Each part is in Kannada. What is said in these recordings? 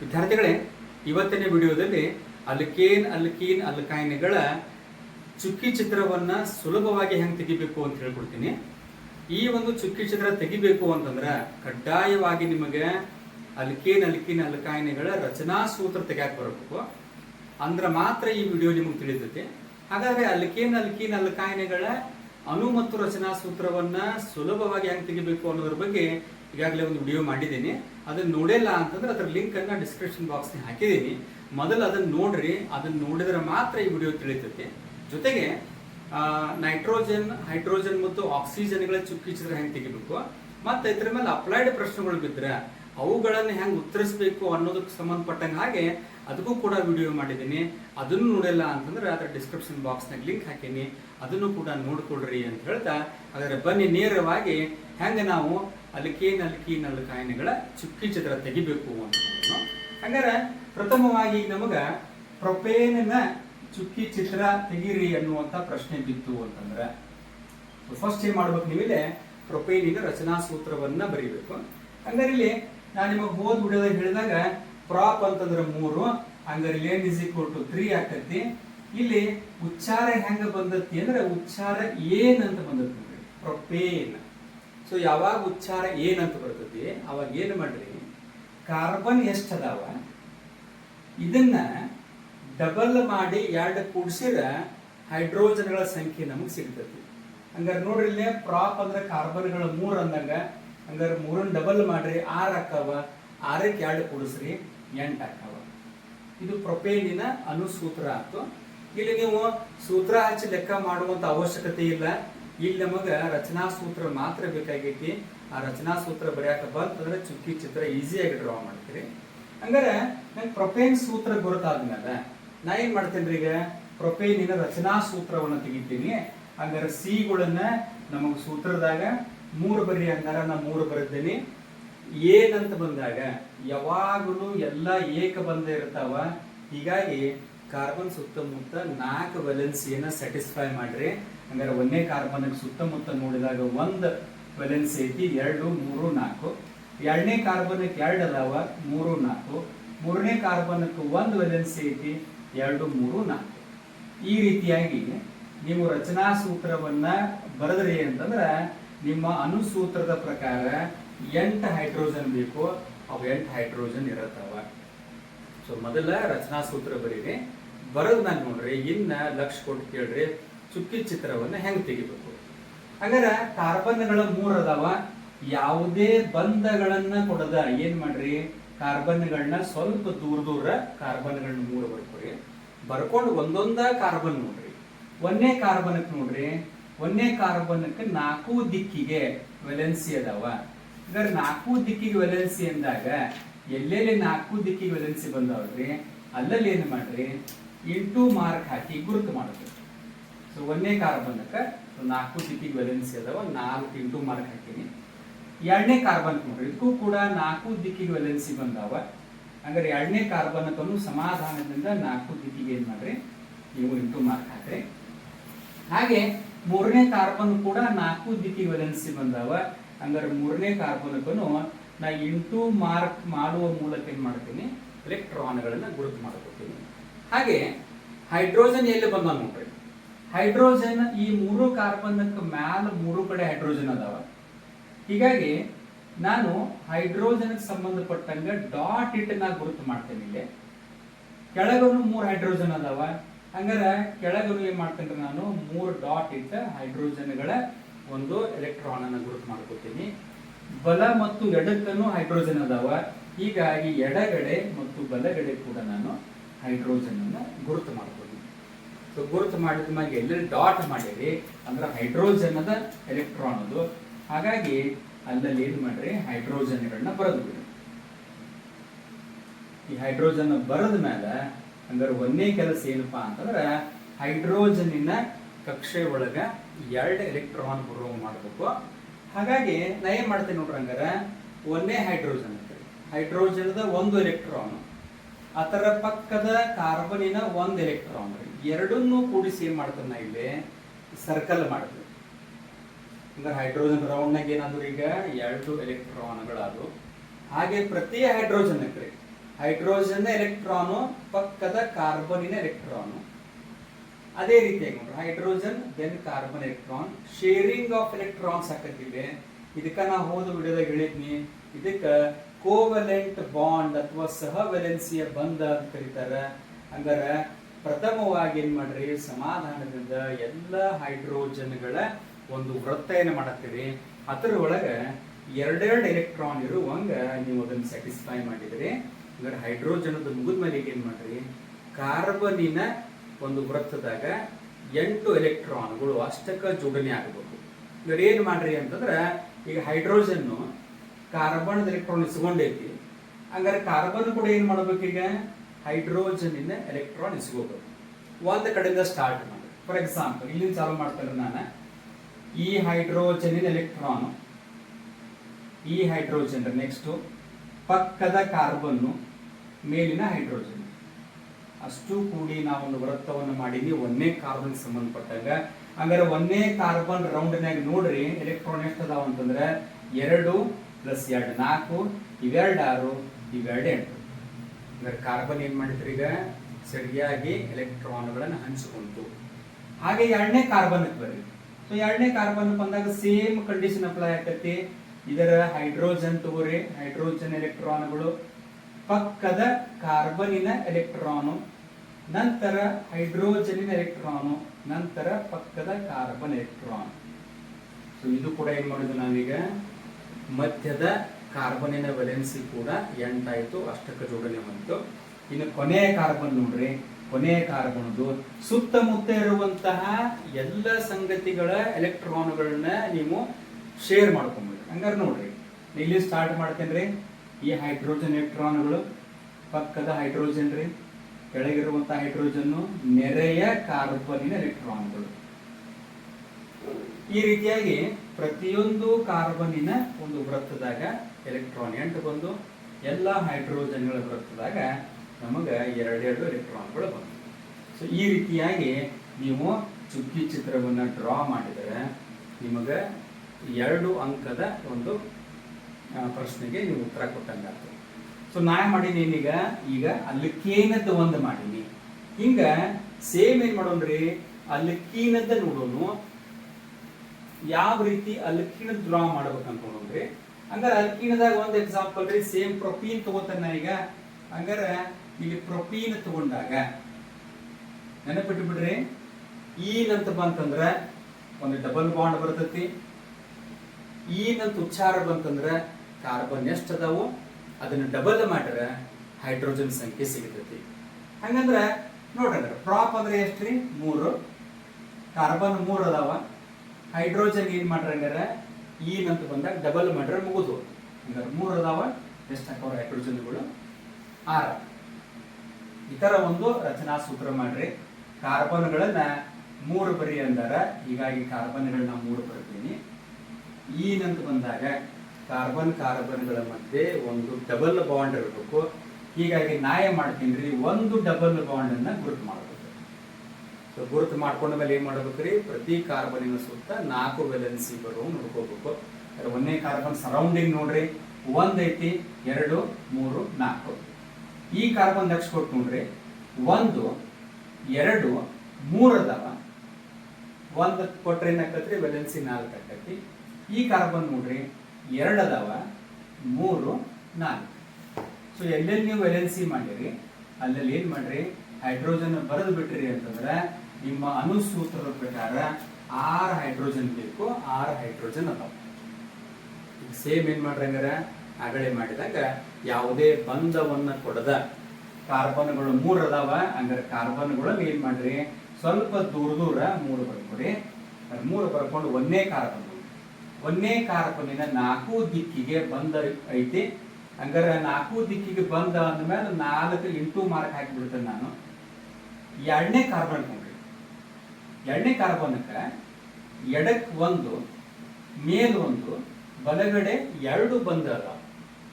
ವಿದ್ಯಾರ್ಥಿಗಳೇ, ಇವತ್ತಿನ ವಿಡಿಯೋದಲ್ಲಿ ಅಲ್ಕೇನ್ ಅಲ್ಕೀನ್ ಅಲ್ಕಾಯಿನ್ಗಳ ಚುಕ್ಕಿ ಚಿತ್ರವನ್ನ ಸುಲಭವಾಗಿ ಹೆಂಗೆ ತೆಗಿಬೇಕು ಅಂತ ಹೇಳ್ಕೊಡ್ತೀನಿ. ಈ ಒಂದು ಚುಕ್ಕಿ ಚಿತ್ರ ತೆಗಿಬೇಕು ಅಂತಂದ್ರೆ ಕಡ್ಡಾಯವಾಗಿ ನಿಮಗೆ ಅಲ್ಕೇನ್ ಅಲ್ಕೀನ್ ಅಲ್ಕಾಯಿನ್ಗಳ ರಚನಾ ಸೂತ್ರ ತೆಗ್ಯಾಕ ಬರಬೇಕು. ಅಂದ್ರೆ ಮಾತ್ರ ಈ ವಿಡಿಯೋ ನಿಮಗೆ ತಿಳಿತೈತಿ. ಹಾಗಾದ್ರೆ ಅಲ್ಕೇನ್ ಅಲ್ಕೀನ್ ಅಲ್ಕಾಯಿನ್ಗಳ ಅಣು ಮತ್ತು ರಚನಾ ಸೂತ್ರವನ್ನ ಸುಲಭವಾಗಿ ಹೆಂಗೆ ತೆಗಿಬೇಕು ಅನ್ನೋದ್ರ ಬಗ್ಗೆ ಈಗಾಗಲೇ ಒಂದು ವಿಡಿಯೋ ಮಾಡಿದ್ದೀನಿ. ಅದನ್ನ ನೋಡಿಲ್ಲ ಅಂತಂದ್ರೆ ಅದರ ಲಿಂಕ್ ಅನ್ನ ಡಿಸ್ಕ್ರಿಪ್ಷನ್ ಬಾಕ್ಸ್ ಹಾಕಿದ್ದೀನಿ. ಮೊದಲು ಅದನ್ನ ನೋಡ್ರಿ. ಅದನ್ನ ನೋಡಿದ್ರೆ ಮಾತ್ರ ಈ ವಿಡಿಯೋ ತಿಳಿತೈತಿ. ಜೊತೆಗೆ ನೈಟ್ರೋಜನ್ ಹೈಡ್ರೋಜನ್ ಮತ್ತು ಆಕ್ಸಿಜನ್ಗಳ ಚುಕ್ಕಿ ಚಿತ್ರ ಹೆಂಗೆ ತೆಗಿಬೇಕು? ಮತ್ತು ಇದ್ರ ಮೇಲೆ ಅಪ್ಲೈಡ್ ಪ್ರಶ್ನೆಗಳು ಬಿದ್ದರೆ ಅವುಗಳನ್ನು ಹೆಂಗೆ ಉತ್ತರಿಸಬೇಕು ಅನ್ನೋದಕ್ಕೆ ಸಂಬಂಧಪಟ್ಟಂಗೆ ಹಾಗೆ ಅದಕ್ಕೂ ಕೂಡ ವಿಡಿಯೋ ಮಾಡಿದ್ದೀನಿ. ಅದನ್ನು ನೋಡಿಲ್ಲ ಅಂತಂದ್ರೆ ಅದರ ಡಿಸ್ಕ್ರಿಪ್ಷನ್ ಬಾಕ್ಸ್ನಾಗ ಲಿಂಕ್ ಹಾಕೀನಿ. ಅದನ್ನು ಕೂಡ ನೋಡ್ಕೊಳ್ರಿ ಅಂತ ಹೇಳ್ತಾ ಅದರ ಬನ್ನಿ ನೇರವಾಗಿ ಹೆಂಗೆ ನಾವು ಅಲ್ಕೇನ್ ನಲ್ಕಿ ನಲ್ಕಾಯಿನಗಳ ಚುಕ್ಕಿ ಚಿತ್ರ ತೆಗಿಬೇಕು ಅಂತ ಹಂಗಾರೆ ಪ್ರಥಮವಾಗಿ ನಮಗ ಪ್ರೊಪೇನಿನ ಚುಕ್ಕಿ ಚಿತ್ರ ತೆಗೀರಿ ಅನ್ನುವಂತ ಪ್ರಶ್ನೆ ಬಿತ್ತು ಅಂತಂದ್ರೆ ಫಸ್ಟ್ ಏನ್ ಮಾಡ್ಬೇಕು ನೀವಿಲ್ಲಿ? ಪ್ರೊಪೇನಿನ ರಚನಾ ಸೂತ್ರವನ್ನ ಬರೀಬೇಕು. ಹಂಗಾರೆ ಇಲ್ಲಿ ನಾನು ನಿಮಗೆ ಹೋದ್ ಹೇಳಿದಾಗ ಪ್ರಾಪ್ ಅಂತಂದ್ರೆ ಮೂರು, ಹಂಗಾರೆ ಲೇನ್ ಇಸ್ ಈಕ್ವಲ್ ಟು ತ್ರೀ ಆಗ್ತೈತಿ. ಇಲ್ಲಿ ಉಚ್ಚಾರ ಹೆಂಗ ಬಂದತಿ ಅಂದ್ರೆ ಉಚ್ಚಾರ ಏನ್ ಅಂತ ಬಂದತಿ ಪ್ರೊಪೇನ್. ಸೊ ಯಾವಾಗ ಉಚ್ಚಾರ ಏನಂತ ಅಂತ ಬರ್ತೈತಿ ಅವಾಗ ಏನು ಮಾಡ್ರಿ? ಕಾರ್ಬನ್ ಎಷ್ಟು ಅದಾವ ಇದನ್ನ ಡಬಲ್ ಮಾಡಿ ಎರಡು ಕೂಡಿಸಿದ ಹೈಡ್ರೋಜನ್ಗಳ ಸಂಖ್ಯೆ ನಮಗೆ ಸಿಗ್ತೈತಿ ಹಂಗಾರೆ ನೋಡ್ರಿ ಇಲ್ಲೇ ಪ್ರಾಪ್ ಅಂದ್ರೆ ಕಾರ್ಬನ್ಗಳ ಮೂರು ಅಂದಂಗ, ಹಂಗಾರೆ ಮೂರನ್ನು ಡಬಲ್ ಮಾಡ್ರಿ, ಆರು ಹಾಕವ ಆರಕ್ಕೆ ಎರಡು ಕೂಡಿಸ್ರಿ, ಎಂಟು ಹಾಕವ. ಇದು ಪ್ರೊಪೇನಿನ ಅನುಸೂತ್ರ ಆಯ್ತು. ಇಲ್ಲಿ ನೀವು ಸೂತ್ರ ಹಚ್ಚಿ ಲೆಕ್ಕ ಮಾಡುವಂತ ಅವಶ್ಯಕತೆ ಇಲ್ಲ. ಇಲ್ಲಿ ನಮಗೆ ರಚನಾ ಸೂತ್ರ ಮಾತ್ರ ಬೇಕಾಗೈತಿ. ಆ ರಚನಾ ಸೂತ್ರ ಬರೆಯಾಕ ಬಂತಂದ್ರೆ ಚುಕ್ಕಿ ಚಿತ್ರ ಈಸಿಯಾಗಿ ಡ್ರಾ ಮಾಡ್ತೀರಿ. ಹಂಗಾರೆ ನಂಗೆ ಪ್ರೊಪೇನ್ ಸೂತ್ರ ಗೊತ್ತಾದ್ಮೇಲೆ ನಾ ಏನ್ ಮಾಡ್ತೇನೆ ಈಗ? ಪ್ರೊಪೇನಿನ ರಚನಾ ಸೂತ್ರವನ್ನ ತೆಗಿತೀನಿ. ಹಂಗಾರೆ ಸಿಗಳನ್ನ ನಮಗೆ ಸೂತ್ರದಾಗ ಮೂರು ಬರಿ ಹಂಗಾರ ನಾ ಮೂರು ಬರೆದ್ದೀನಿ ಏನಂತ ಬಂದಾಗ ಯಾವಾಗಲೂ ಎಲ್ಲ ಏಕ ಬಂದ ಇರ್ತಾವ. ಹೀಗಾಗಿ ಕಾರ್ಬನ್ ಸುತ್ತಮುತ್ತ ನಾಲ್ಕು ವ್ಯಾಲೆನ್ಸಿಯನ್ನು ಸ್ಯಾಟಿಸ್ಫೈ ಮಾಡ್ರಿ. ಹಂಗಾರೆ ಒಂದೇ ಕಾರ್ಬನ್ ಸುತ್ತಮುತ್ತ ನೋಡಿದಾಗ ಒಂದು ವೆಲೆನ್ಸ್ ಐತಿ, ಎರಡು, ಮೂರು, ನಾಲ್ಕು. ಎರಡನೇ ಕಾರ್ಬನ್ಕ್ಕೆ ಎರಡು ಅದಾವ, ಮೂರು, ನಾಲ್ಕು. ಮೂರನೇ ಕಾರ್ಬನ್ಕ್ಕೆ ಒಂದು ವೆಲೆನ್ಸ್ ಐತಿ, ಎರಡು, ಮೂರು, ನಾಲ್ಕು. ಈ ರೀತಿಯಾಗಿ ನೀವು ರಚನಾ ಸೂತ್ರವನ್ನ ಬರೆದ್ರಿ ಅಂತಂದ್ರೆ ನಿಮ್ಮ ಅನುಸೂತ್ರದ ಪ್ರಕಾರ ಎಂಟು ಹೈಡ್ರೋಜನ್ ಬೇಕು, ಅವು ಎಂಟು ಹೈಡ್ರೋಜನ್ ಇರತ್ತವ. ಸೊ ಮೊದಲ ರಚನಾ ಸೂತ್ರ ಬರೀರಿ. ಬರೋದ್ ನಾನು ನೋಡ್ರಿ, ಇನ್ನ ಲಕ್ಷ ಕೊಟ್ಟು ಕೇಳ್ರಿ. ಚುಕ್ಕಿ ಚಿತ್ರವನ್ನ ಹೆಂಗೆ ತೆಗಿಬೇಕು? ಹಂಗಾರೆ ಕಾರ್ಬನ್ಗಳು ಮೂರು ಅದಾವ. ಯಾವುದೇ ಬಂಧಗಳನ್ನ ಕೊಡದ ಏನ್ ಮಾಡ್ರಿ? ಕಾರ್ಬನ್ಗಳನ್ನ ಸ್ವಲ್ಪ ದೂರ ದೂರ ಕಾರ್ಬನ್ಗಳನ್ನ ಮೂರು ಬರ್ಕೊರಿ. ಬರ್ಕೊಂಡು ಒಂದೊಂದ ಕಾರ್ಬನ್ ನೋಡ್ರಿ. ಒಂದನೇ ಕಾರ್ಬನ್ಕ್ ನೋಡ್ರಿ. ಒಂದನೇ ಕಾರ್ಬನ್ಕ್ ನಾಲ್ಕು ದಿಕ್ಕಿಗೆ ವೆಲೆನ್ಸಿ ಅದಾವ. ಹಂಗಾರೆ ನಾಲ್ಕು ದಿಕ್ಕಿಗೆ ವೆಲೆನ್ಸಿ ಅಂದಾಗ ಎಲ್ಲೆಲ್ಲಿ ನಾಲ್ಕು ದಿಕ್ಕಿಗೆ ವೆಲೆನ್ಸಿ ಬಂದವ್ರಿ? ಅಲ್ಲಲ್ಲಿ ಏನ್ ಮಾಡ್ರಿ? ಇಂಟು ಮಾರ್ಕ್ ಹಾಕಿ ಗುರುತು ಮಾಡಬೇಕು. ಸೊ ಒಂದನೇ ಕಾರ್ಬನ್ಕ್ಕೆ ನಾಲ್ಕು ದಿಕ್ಕಿಗೆ ವೆಲೆನ್ಸಿ ಅದಾವ, ನಾಲ್ಕು ಇಂಟು ಮಾರ್ಕ್ ಹಾಕ್ತೀನಿ ಎರಡನೇ ಕಾರ್ಬನ್ ನೋಡ್ರಿ, ಇದಕ್ಕೂ ಕೂಡ ನಾಲ್ಕು ದಿಕ್ಕಿಗೆ ವೆಲೆನ್ಸಿ ಬಂದಾವ. ಹಂಗಾರೆ ಎರಡನೇ ಕಾರ್ಬನ್ಕನ್ನು ಸಮಾಧಾನದಿಂದ ನಾಲ್ಕು ದಿಕ್ಕಿಗೆ ಏನ್ ಮಾಡ್ರಿ, ನೀವು ಇಂಟು ಮಾರ್ಕ್ ಹಾಕ್ರಿ. ಹಾಗೆ ಮೂರನೇ ಕಾರ್ಬನ್ ಕೂಡ ನಾಲ್ಕು ದಿಕ್ಕಿಗೆ ವೆಲೆನ್ಸಿ ಬಂದಾವ. ಹಂಗಾರೆ ಮೂರನೇ ಕಾರ್ಬನ್ಕನ್ನು ನಾ ಇಂಟು ಮಾರ್ಕ್ ಮಾಡುವ ಮೂಲಕ ಏನ್ ಮಾಡ್ತೀನಿ ಎಲೆಕ್ಟ್ರಾನ್ಗಳನ್ನ ಗುರುತು ಮಾಡ್ಕೊತೀನಿ. ಹಾಗೆ ಹೈಡ್ರೋಜನ್ ಎಲ್ಲಿ ಬಂದ ನೋಡ್ರಿ? ಹೈಡ್ರೋಜನ್ ಈ ಮೂರು ಕಾರ್ಬನ್ಕ್ಕೆ ಮ್ಯಾಲ ಮೂರು ಕಡೆ ಹೈಡ್ರೋಜನ್ ಅದಾವ. ಹೀಗಾಗಿ ನಾನು ಹೈಡ್ರೋಜನ್ ಸಂಬಂಧಪಟ್ಟಂಗ ಡಾಟ್ ಇಟ್ ನಾ ಗುರುತು ಮಾಡ್ತೇನೆ ಇಲ್ಲಿ. ಕೆಳಗನು ಮೂರು ಹೈಡ್ರೋಜನ್ ಅದಾವ. ಹಂಗಾರೆ ಕೆಳಗನು ಏನ್ ಮಾಡ್ತೇನೆ ನಾನು? ಮೂರು ಡಾಟ್ ಇಟ್ಟ ಹೈಡ್ರೋಜನ್ಗಳ ಒಂದು ಎಲೆಕ್ಟ್ರಾನ್ ಅನ್ನು ಗುರುತು ಮಾಡ್ಕೋತೀನಿ. ಬಲ ಮತ್ತು ಎಡಕ್ಕನು ಹೈಡ್ರೋಜನ್ ಅದಾವ. ಹೀಗಾಗಿ ಎಡಗಡೆ ಮತ್ತು ಬಲಗಡೆ ಕೂಡ ನಾನು ಹೈಡ್ರೋಜನ್ ಅನ್ನು ಗುರುತು ಮಾಡ್ತೀನಿ ಸೊ ಗುರುತು ಮಾಡಿದ ಮ್ಯಾಗ ಎಲ್ಲೆಲ್ಲಿ ಡಾಟ್ ಮಾಡಿರಿ ಅಂದ್ರೆ ಹೈಡ್ರೋಜನ್ ಅದ ಎಲೆಕ್ಟ್ರಾನ್ ಅದು. ಹಾಗಾಗಿ ಅಲ್ಲಲ್ಲಿ ಏನ್ ಮಾಡ್ರಿ? ಹೈಡ್ರೋಜನ್ಗಳನ್ನ ಬರೆದು ಬಿಡಿ ಈ ಹೈಡ್ರೋಜನ್ ಬರೆದ ಮೇಲೆ ಅಂದ್ರೆ ಒಂದೇ ಕೆಲಸ ಏನಪ್ಪಾ ಅಂತಂದ್ರೆ ಹೈಡ್ರೋಜನಿನ ಕಕ್ಷೆ ಒಳಗ ಎರಡು ಎಲೆಕ್ಟ್ರಾನ್ ಬರುವ ಮಾಡಬೇಕು. ಹಾಗಾಗಿ ನಾ ಏನ್ ಮಾಡ್ತೇನೆ ನೋಡ್ರಿ ಹಂಗಾರೆ? ಒಂದೇ ಹೈಡ್ರೋಜನ್ ಐತ್ರಿ ಹೈಡ್ರೋಜನ್ದ ಒಂದು ಎಲೆಕ್ಟ್ರಾನ್. ಅದರ ಪಕ್ಕದ ಕಾರ್ಬನಿನ ಒಂದು ಎಲೆಕ್ಟ್ರಾನ್ ರೀ. ಎರಡನ್ನೂ ಕೂಡಿಸಿ ಏನ್ ಮಾಡ್ತಾನೆ ನಾ ಇಲ್ಲಿ ಸರ್ಕಲ್ ಮಾಡ್ತೀವಿ. ಅಂದ್ರೆ ಹೈಡ್ರೋಜನ್ ರೌಂಡ್ನಾಗ ಏನಾದ್ರು ಈಗ ಎರಡು ಎಲೆಕ್ಟ್ರಾನ್ಗಳಾದವು ಹಾಗೆ ಪ್ರತಿ ಹೈಡ್ರೋಜನ್ ರೀ. ಹೈಡ್ರೋಜನ್ ಎಲೆಕ್ಟ್ರಾನು ಪಕ್ಕದ ಕಾರ್ಬನಿನ ಎಲೆಕ್ಟ್ರಾನು ಅದೇ ರೀತಿಯಾಗಿ ನೋಡ್ರಿ hydrogen then carbon electron sharing of electrons ಹಾಕತ್ತಿವೆ ಇದಕ್ಕ ನಾ ಹೋದ ವಿಡಿಯೋದಾಗ ಹೇಳಿದ್ನಿ. ಇದಕ್ಕ ಕೋವೆಲೆಂಟ್ ಬಾಂಡ್ ಅಥವಾ ಸಹವೆಲೆನ್ಸಿಯ ಬಂಧ ಅಂತ ಕರೀತಾರೆ. ಹಂಗಾರ ಪ್ರಥಮವಾಗಿ ಏನ್ ಮಾಡ್ರಿ? ಸಮಾಧಾನದಿಂದ ಎಲ್ಲ ಹೈಡ್ರೋಜನ್ಗಳ ಒಂದು ವೃತ್ತ ಏನ್ ಮಾಡತ್ತೀರಿ. ಅದರ ಒಳಗೆ ಎರಡೆರಡು ಎಲೆಕ್ಟ್ರಾನ್ ಇರುವಂಗ ನೀವು ಅದನ್ನು ಸ್ಯಾಟಿಸ್ಫೈ ಮಾಡಿದ್ರಿ. ಹಂಗಾರೆ ಹೈಡ್ರೋಜನ್ ಮುಗಿದ ಮೇಲೆ ಏನು ಮಾಡ್ರಿ? ಕಾರ್ಬನಿನ ಒಂದು ವೃತ್ತದಾಗ ಎಂಟು ಎಲೆಕ್ಟ್ರಾನ್ಗಳು ಅಷ್ಟಕ್ಕ ಜೋಡಣೆ ಆಗಬೇಕು. ಇವ್ರು ಏನ್ ಮಾಡ್ರಿ ಅಂತಂದ್ರೆ, ಈಗ ಹೈಡ್ರೋಜನ್ ಕಾರ್ಬನ್ ಎಲೆಕ್ಟ್ರಾನ್ ಇಸ್ಕೊಂಡೈತಿ ಹಂಗಾರೆ ಕಾರ್ಬನ್ ಕೂಡ ಏನ್ ಮಾಡ್ಬೇಕು ಈಗ ಹೈಡ್ರೋಜನ್ ಎಲೆಕ್ಟ್ರಾನ್ ಇಸ್ಕೋದು ಒಂದ್ ಕಡೆಯಿಂದ ಸ್ಟಾರ್ಟ್ ಮಾಡಿ ಫಾರ್ ಎಕ್ಸಾಂಪಲ್ ಇಲ್ಲಿ ಚಾಲು ಮಾಡ್ತಾರೆ ನಾನು. ಈ ಹೈಡ್ರೋಜನ್ ಎಲೆಕ್ಟ್ರಾನ್ ಈ ಹೈಡ್ರೋಜನ್ ನೆಕ್ಸ್ಟ್ ಪಕ್ಕದ ಕಾರ್ಬನ್ನು ಮೇಲಿನ ಹೈಡ್ರೋಜನ್. ಅಷ್ಟು ಕೂಡಿ ನಾವು ಒಂದು ವೃತ್ತವನ್ನು ಮಾಡೀನಿ ಒಂದೇ ಕಾರ್ಬನ್ ಸಂಬಂಧಪಟ್ಟಾಗ. ಹಂಗಾರೆ ಒಂದೇ ಕಾರ್ಬನ್ ರೌಂಡ್ನಾಗ ನೋಡ್ರಿ ಎಲೆಕ್ಟ್ರಾನ್ ಎಷ್ಟು ಅದಾವ ಅಂತಂದ್ರೆ ಎರಡು ಪ್ಲಸ್ ಎರಡು ನಾಲ್ಕು, ಇವೆರಡು ಆರು, ಇವೆರಡು ಎಂಟು. ಹಂಗಾರೆ ಕಾರ್ಬನ್ ಏನು ಮಾಡಿದ್ರು ಈಗ? ಸರಿಯಾಗಿ ಎಲೆಕ್ಟ್ರಾನ್ಗಳನ್ನು ಹಂಚಿಕೊಂತು ಹಾಗೆ ಎರಡನೇ ಕಾರ್ಬನ್ ಬರ್ರಿ ಸೊ ಎರಡನೇ ಕಾರ್ಬನ್ ಬಂದಾಗ ಸೇಮ್ ಕಂಡೀಷನ್ ಅಪ್ಲೈ ಆಗತ್ತೆ ಇದರ ಹೈಡ್ರೋಜನ್ ತಗೋರಿ. ಹೈಡ್ರೋಜನ್ ಎಲೆಕ್ಟ್ರಾನ್ಗಳು ಪಕ್ಕದ ಕಾರ್ಬನಿನ ಎಲೆಕ್ಟ್ರಾನು ನಂತರ ಹೈಡ್ರೋಜನಿನ ಎಲೆಕ್ಟ್ರಾನು ನಂತರ ಪಕ್ಕದ ಕಾರ್ಬನ್ ಎಲೆಕ್ಟ್ರಾನ್ ಸೊ ಇದು ಕೂಡ ಏನ್ ಮಾಡಿದ್ವಿ ನಾವೀಗ? ಮಧ್ಯದ ಕಾರ್ಬನಿನ ವೆಲೆನ್ಸಿ ಕೂಡ ಎಂಟಾಯಿತು, ಅಷ್ಟಕ್ಕೆ ಜೋಡಣೆ ಬಂತು. ಇನ್ನು ಕೊನೆಯ ಕಾರ್ಬನ್ ನೋಡ್ರಿ, ಕೊನೆಯ ಕಾರ್ಬನ್ದು ಸುತ್ತಮುತ್ತ ಇರುವಂತಹ ಎಲ್ಲ ಸಂಗತಿಗಳ ಎಲೆಕ್ಟ್ರಾನ್ಗಳನ್ನ ನೀವು ಶೇರ್ ಮಾಡ್ಕೊಂಬಿಡ್ರಿ ಹಂಗಾರೆ ನೋಡ್ರಿ ಇಲ್ಲಿ ಸ್ಟಾರ್ಟ್ ಮಾಡ್ತೇನೆ ಈ ಹೈಡ್ರೋಜನ್ ಎಲೆಕ್ಟ್ರಾನ್ಗಳು, ಪಕ್ಕದ ಹೈಡ್ರೋಜನ್ ರೀ ಕೆಳಗಿರುವಂತಹ ಹೈಡ್ರೋಜನ್ ನೆರೆಯ ಕಾರ್ಬನಿನ ಎಲೆಕ್ಟ್ರಾನ್ಗಳು. ಈ ರೀತಿಯಾಗಿ ಪ್ರತಿಯೊಂದು ಕಾರ್ಬನಿನ ಒಂದು ವೃತ್ತದಾಗ ಎಲೆಕ್ಟ್ರಾನ್ ಎಂಟು ಬಂದು ಎಲ್ಲ ಹೈಡ್ರೋಜನ್ಗಳ ಬರ್ತದಾಗ ನಮಗೆ ಎರಡೆರಡು ಎಲೆಕ್ಟ್ರಾನ್ಗಳು ಬಂದವು. ಸೊ ಈ ರೀತಿಯಾಗಿ ನೀವು ಚುಕ್ಕಿ ಚಿತ್ರವನ್ನು ಡ್ರಾ ಮಾಡಿದರೆ ನಿಮಗೆ ಎರಡು ಅಂಕದ ಒಂದು ಪ್ರಶ್ನೆಗೆ ನೀವು ಉತ್ತರ ಕೊಟ್ಟಂಗಾಗ್ತದೆ ಸೊ ನಾ ಮಾಡೀನಿ ಈಗ ಈಗ ಅಲ್ಲಿ ಕೇನದ್ದು ಒಂದು ಮಾಡೀನಿ. ಹಿಂಗ ಸೇಮ್ ಏನ್ ಮಾಡೋಣ್ರಿ? ಅಲ್ಲಿ ಕೀನದ್ದ ನೋಡೋನು, ಯಾವ ರೀತಿ ಅಲ್ಲಿ ಕೀನದ್ ಡ್ರಾ ಮಾಡ್ಬೇಕು ಅನ್ಕೊಂಡ್ರಿ ಹಂಗಾರೆ ಅಲ್ಕಿನದಾಗ ಒಂದು ಎಕ್ಸಾಂಪಲ್ ರೀ ಸೇಮ್ ಪ್ರೊಪೀನ್ ತಗೋತಾನ ಈಗ. ಹಂಗಾರೆ ಇಲ್ಲಿ ಪ್ರೊಪೀನ್ ತಗೊಂಡಾಗ ನೆನಪಿಟ್ಟು ಬಿಡ್ರಿ. ಈನ್ ಅಂತ ಬಂತಂದ್ರ ಒಂದು ಡಬಲ್ ಬಾಂಡ್ ಬರ್ತತಿ. ಈನ್ ಅಂತ ಉಚ್ಚಾರ ಬಂತಂದ್ರ ಕಾರ್ಬನ್ ಎಷ್ಟು ಅದಾವು? ಅದನ್ನ ಡಬಲ್ ಮಾಡ್ರೆ ಹೈಡ್ರೋಜನ್ ಸಂಖ್ಯೆ ಸಿಗತೈತಿ. ಹಂಗಂದ್ರ ನೋಡ್ರಿ ಪ್ರಾಪ್ ಅಂದ್ರೆ ಎಷ್ಟ್ರಿ? ಮೂರು. ಕಾರ್ಬನ್ ಮೂರು ಅದಾವ. ಹೈಡ್ರೋಜನ್ ಏನ್ ಮಾಡ್ರ ಹಂಗಾರ? ಈನ್ ಅಂತ ಬಂದಾಗ ಡಬಲ್ ಮಾಡಿದ್ರೆ ಮುಗಿದು. ಹಂಗಾರೆ ಮೂರು ಅದಾವ ಎಷ್ಟು ಹಾಕವ್ರ ಹೈಡ್ರೋಜನ್ಗಳು ಆರ. ಈ ತರ ಒಂದು ರಚನಾ ಸೂತ್ರ ಮಾಡ್ರಿ. ಕಾರ್ಬನ್ಗಳನ್ನ ಮೂರು ಬರಿ ಅಂದಾರ. ಹೀಗಾಗಿ ಕಾರ್ಬನ್ಗಳನ್ನ ಮೂರು ಬರ್ತೀನಿ. ಈ ಅಂತ ಬಂದಾಗ ಕಾರ್ಬನ್ ಕಾರ್ಬನ್ಗಳ ಮಧ್ಯೆ ಒಂದು ಡಬಲ್ ಬಾಂಡ್ ಇರಬೇಕು. ಹೀಗಾಗಿ ನಾಯ ಮಾಡ್ತೀನಿ ರೀ. ಒಂದು ಡಬಲ್ ಬಾಂಡ್ ಅನ್ನ ಗುರುತು ಮಾಡಬೇಕು ಗುರುತು ಮಾಡ್ಕೊಂಡ ಮೇಲೆ ಏನ್ ಮಾಡ್ಬೇಕ್ರಿ? ಪ್ರತಿ ಕಾರ್ಬನಿನ ಸುತ್ತ ನಾಲ್ಕು ವೆಲೆನ್ಸಿ ಬರುವ ನೋಡ್ಕೋಬೇಕು. ಅದ್ರ ಒಂದನೇ ಕಾರ್ಬನ್ ಸರೌಂಡಿಂಗ್ ನೋಡ್ರಿ. ಒಂದ್ ಐತಿ, ಎರಡು, ಮೂರು, ನಾಲ್ಕು. ಈ ಕಾರ್ಬನ್ ದಕ್ಷ ಕೊಟ್ಟು ನೋಡ್ರಿ. ಒಂದು, ಎರಡು, ಮೂರು ಅದಾವ. ಒಂದ್ ಕೊಟ್ರೆ ಏನಾಕತ್ರಿ ವೆಲೆನ್ಸಿ ನಾಲ್ಕು ಆಕತಿ ಈ ಕಾರ್ಬನ್ ನೋಡ್ರಿ, ಎರಡು ಅದಾವ, ಮೂರು, ನಾಲ್ಕು. ಸೊ ಎಲ್ಲೆಲ್ಲಿ ನೀವು ವೆಲೆನ್ಸಿ ಮಾಡಿರಿ? ಅಲ್ಲೆಲ್ಲಿ ಏನ್ ಮಾಡ್ರಿ? ಹೈಡ್ರೋಜನ್ ಬರೆದು ಬಿಟ್ರಿ ಅಂತಂದ್ರೆ ನಿಮ್ಮ ಅನುಸೂತ್ರದ ಪ್ರಕಾರ ಆರ್ ಹೈಡ್ರೋಜನ್ ಬೇಕು, ಆರ್ ಹೈಡ್ರೋಜನ್ ಅದಾವ. ಸೇಮ್ ಏನ್ ಮಾಡ್ರಿ ಹಂಗಾರ? ಆಗಳೆ ಮಾಡಿದಾಗ ಯಾವುದೇ ಬಂಧವನ್ನ ಕೊಡದ ಕಾರ್ಬನ್ಗಳು ಮೂರು ಅದಾವ, ಹಂಗಾರೆ ಕಾರ್ಬನ್ಗಳಲ್ಲಿ ಏನ್ ಮಾಡ್ರಿ? ಸ್ವಲ್ಪ ದೂರ ದೂರ ಮೂರು ಬರ್ಕೊಡಿ. ಮೂರು ಬರ್ಕೊಂಡು ಒಂದೇ ಕಾರ್ಬನ್. ಒಂದೇ ಕಾರ್ಬನ್ನಿನ ನಾಲ್ಕು ದಿಕ್ಕಿಗೆ ಬಂದ ಐತಿ. ಹಂಗಾರೆ ನಾಲ್ಕು ದಿಕ್ಕಿಗೆ ಬಂದ ಅಂದ್ಮೇಲೆ ನಾಲ್ಕು ಇಂಟು ಮಾರ್ಕ್ ಹಾಕಿ ಬಿಡ್ತೇನೆ ನಾನು. ಎರಡನೇ ಕಾರ್ಬನ್ ಎರಡನೇ ಕಾರ್ಬನ್ಕ್ಕೆ ಎಡಕ್ ಒಂದು, ಮೇಲ್ ಒಂದು, ಬಲಗಡೆ ಎರಡು ಬಂದ ಅದಾವ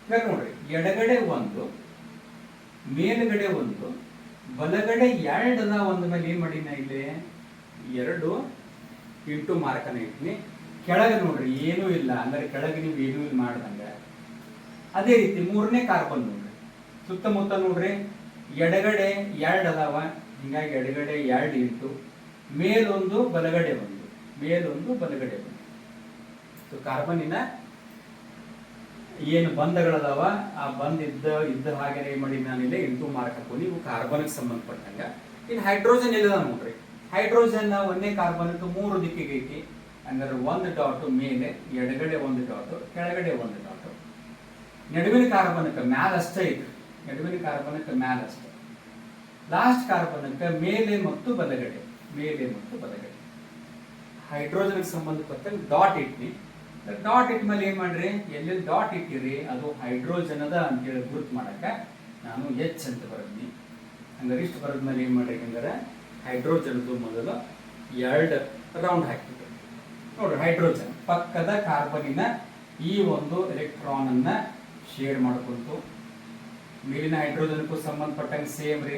ಇವಾಗ ನೋಡ್ರಿ, ಎಡಗಡೆ ಒಂದು, ಮೇಲ್ಗಡೆ ಒಂದು, ಬಲಗಡೆ ಎರಡನ ಒಂದು ಮೇಲೆ ಏನ್ ಮಾಡಿನ ಇಲ್ಲಿ? ಎರಡು ಇಂಟು ಮಾರ್ಕನ ಇಟ್ನಿ. ಕೆಳಗೆ ನೋಡ್ರಿ, ಏನೂ ಇಲ್ಲ. ಅಂದ್ರೆ ಕೆಳಗೆ ನೀವು ಏನೂ ಇಲ್ಲ ಮಾಡ್ದಂಗ. ಅದೇ ರೀತಿ ಮೂರನೇ ಕಾರ್ಬನ್ ನೋಡ್ರಿ. ಸುತ್ತಮುತ್ತ ನೋಡ್ರಿ, ಎಡಗಡೆ ಎರಡು ಅದಾವ. ಹಿಂಗಾಗಿ ಎಡಗಡೆ ಎರಡು ಇಟ್ಟು ಮೇಲೊಂದು ಬಲಗಡೆ ಒಂದು ಮೇಲೊಂದು ಬಲಗಡೆ ಒಂದು ಸೊ ಕಾರ್ಬನ್ನಿನ ಏನು ಬಂಧಗಳದಾವ, ಆ ಬಂದ್ ಇದ್ದ ಇದ್ದ ಹಾಗೆ ಮಾಡಿ ನಾನಿಲ್ಲ ಇಂಟು ಮಾರ್ಕ್ ಹಾಕೋ ಇವು ಕಾರ್ಬನ್ಗೆ ಸಂಬಂಧಪಟ್ಟಂಗ. ಇನ್ನು ಹೈಡ್ರೋಜನ್ ಇಲ್ಲದ ನೋಡ್ರಿ? ಹೈಡ್ರೋಜನ್ ಒಂದೇ ಕಾರ್ಬನ್ ಮೂರು ದಿಕ್ಕಿಗೆ ಐತಿ. ಅಂದ್ರೆ ಒಂದು ಡಾಟ್ ಮೇಲೆ, ಎಡಗಡೆ ಒಂದು ಡಾಟ್, ಕೆಳಗಡೆ ಒಂದು ಡಾಟ್. ನಡುವಿನ ಕಾರ್ಬನ್ಕ್ಕೆ ಮ್ಯಾಲಷ್ಟೇ ಐತಿ ನಡುವಿನ ಕಾರ್ಬನ್ಕ್ಕೆ ಮ್ಯಾಲಷ್ಟೇ ಲಾಸ್ಟ್ ಕಾರ್ಬನ್ಕ್ಕೆ ಮೇಲೆ ಮತ್ತು ಬಲಗಡೆ. ಮೇಲೆ ಮತ್ತು ಬಲಗಡೆ. ಹೈಡ್ರೋಜನ್ ಸಂಬಂಧಪಟ್ಟಂಗೆ ಡಾಟ್ ಇಟ್ನಿ. ಡಾಟ್ ಇಟ್ ಮೇಲೆ ಏನ್ ಮಾಡ್ರಿ? ಎಲ್ಲೆಲ್ಲಿ ಡಾಟ್ ಇಟ್ಟಿರಿ? ಅದು ಹೈಡ್ರೋಜನ್ ಅದ ಅಂತೇಳಿ ಗುರುತು ಮಾಡಕ ನಾನು ಎಚ್ ಅಂತ ಬರದ್ನಿ. ಹಂಗಾರೆ ಇಷ್ಟು ಬರದ್ಮೇಲೆ ಏನ್ ಮಾಡ್ರಿ ಹಂಗಾರೆ? ಹೈಡ್ರೋಜನ್ದು ಮೊದಲು ಎರಡು ರೌಂಡ್ ಹಾಕ್ಬಿಟ್ಟು. ನೋಡ್ರಿ ಹೈಡ್ರೋಜನ್ ಪಕ್ಕದ ಕಾರ್ಬನಿನ ಈ ಒಂದು ಎಲೆಕ್ಟ್ರಾನ್ ಅನ್ನ ಶೇರ್ ಮಾಡ್ಕೊಂತು. ಮೇಲಿನ ಹೈಡ್ರೋಜನ್ಗೂ ಸಂಬಂಧಪಟ್ಟಂಗೆ ಸೇಮ್ ರೀ.